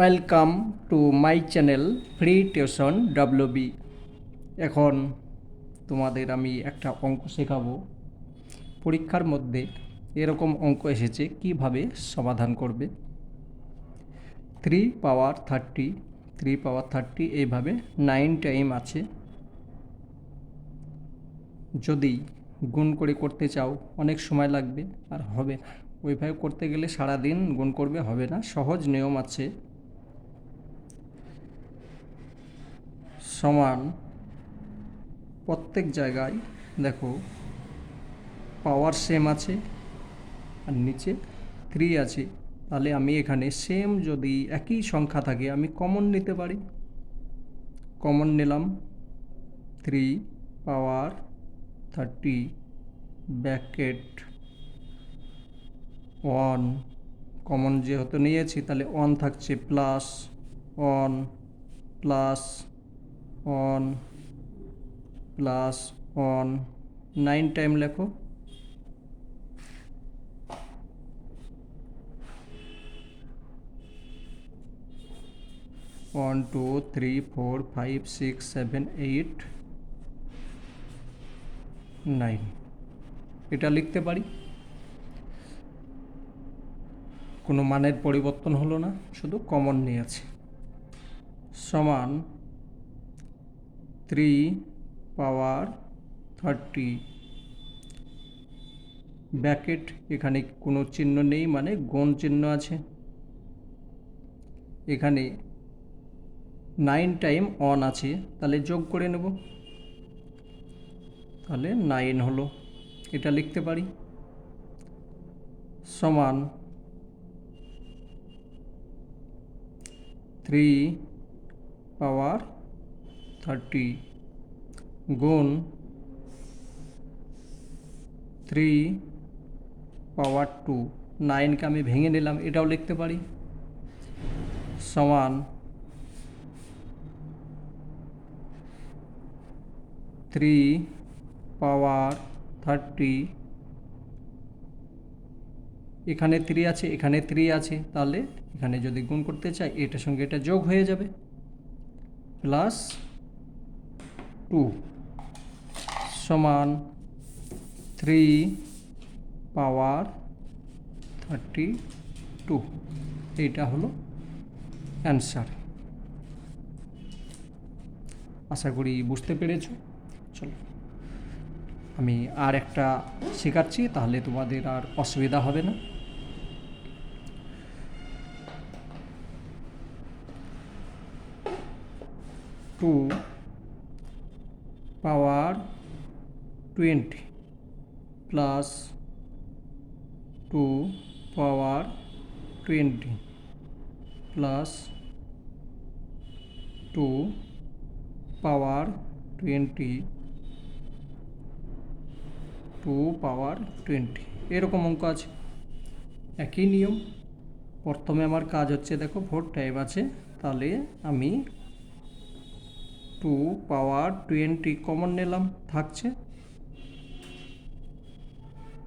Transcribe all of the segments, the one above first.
Welcome to my channel free tuition WB এখন তোমাদের আমি একটা অঙ্ক শেখাবো। পরীক্ষার মধ্যে এরকম অঙ্ক এসেছে, কীভাবে সমাধান করবে। Three power thirty three power thirty এইভাবে নাইন টাইম আছে। যদি গুণ করে করতে চাও, অনেক সময় লাগবে, আর হবে না। ওইভাবে করতে গেলে সারাদিন গুণ করবে, হবে না। সহজ নিয়ম আছে। সমান প্রত্যেক জায়গায় দেখো পাওয়ার সেম আছে আর নিচে থ্রি আছে। তাহলে আমি এখানে সেম যদি একই সংখ্যা থাকে, আমি কমন নিতে পারি। কমন নিলাম three power thirty bracket one common যেহেতু নিয়েছি, তাহলে ওয়ান থাকছে plus one plus one plus one nine time লেখো। One two three four five six seven eight nine এটা লিখতে পারি? কোনো মানের পরিবর্তন হলো না, শুধু কমন নিয়েছে সমান থ্রি পাওয়ার থার্টি ব্যাকেট এখানে কোনো চিহ্ন নেই মানে গুণ চিহ্ন আছে। এখানে নাইন টাইম অন আছে, তাহলে যোগ করে নেব। তাহলে নাইন হলো, এটা লিখতে পারি। সমান থ্রি পাওয়ার থার্টি গুণ থ্রি পাওয়ার টু। নাইনকে আমি ভেঙে নিলাম, এটাও লিখতে পারি। সমান থ্রি পাওয়ার থার্টি। এখানে থ্রি আছে, এখানে থ্রি আছে, তাহলে এখানে যদি গুণ করতে চাই, এটার সঙ্গে এটা যোগ হয়ে যাবে। প্লাস টু সমান থ্রি পাওয়ার থার্টি টু। এইটা হলো অ্যান্সার। আশা করি বুঝতে পেরেছ। চলো, আমি আর একটা শেখাচ্ছি, তাহলে তোমাদের আর অসুবিধা হবে না। Two power twenty plus two power twenty plus two power twenty two power twenty এরকম অঙ্ক আছে। একই নিয়ম। প্রথমে আমার কাজ হচ্ছে, দেখো ফোর টাইম আছে। তাহলে আমি টু পাওয়ার টোয়েন্টি কমন নিলাম, থাকছে।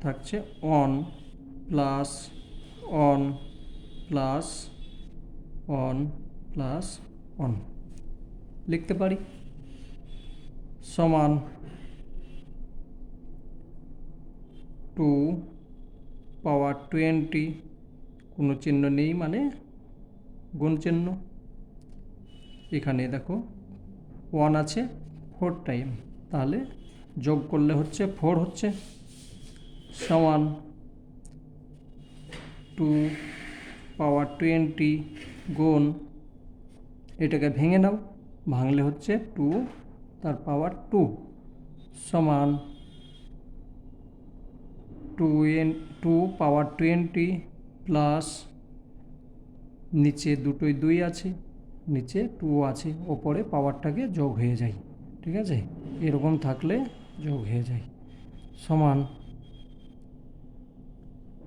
থাকছে one plus one plus one plus one লিখতে পারি? সমান টু পাওয়ার টোয়েন্টি কোনো চিহ্ন নেই মানে গুণ চিহ্ন। এখানে দেখো ওয়ান আছে ফোর টাইম তাহলে যোগ করলে হচ্ছে ফোর হচ্ছে। সমান টু পাওয়ার টোয়েন্টি গুণ এটাকে ভেঙে নাও, ভাঙলে হচ্ছে টু তার পাওয়ার টু সমান two N two power twenty plus নিচে দুটোই দুই আছে, নিচে টু আছে, ওপরে পাওয়ারটাকে যোগ হয়ে যায়, ঠিক আছে? এরকম থাকলে যোগ হয়ে যায়, সমান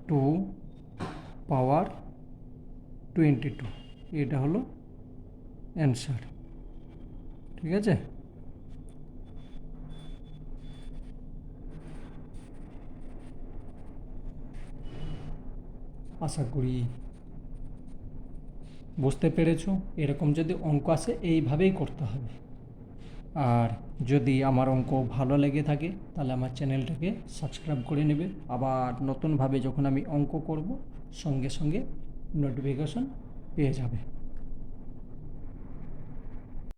টু পাওয়ার টোয়েন্টি টু। এটা হলো অ্যান্সার। ঠিক আছে? আশা করি বুঝতে পেরেছ। এরকম যদি অঙ্ক আসে, এইভাবেই করতে হবে। আর যদি আমার অঙ্ক ভালো লেগে থাকে, তাহলে আমার চ্যানেলটাকে সাবস্ক্রাইব করে নেবে। আবার নতুনভাবে যখন আমি অঙ্ক করব, সঙ্গে সঙ্গে নোটিফিকেশন পেয়ে যাবে।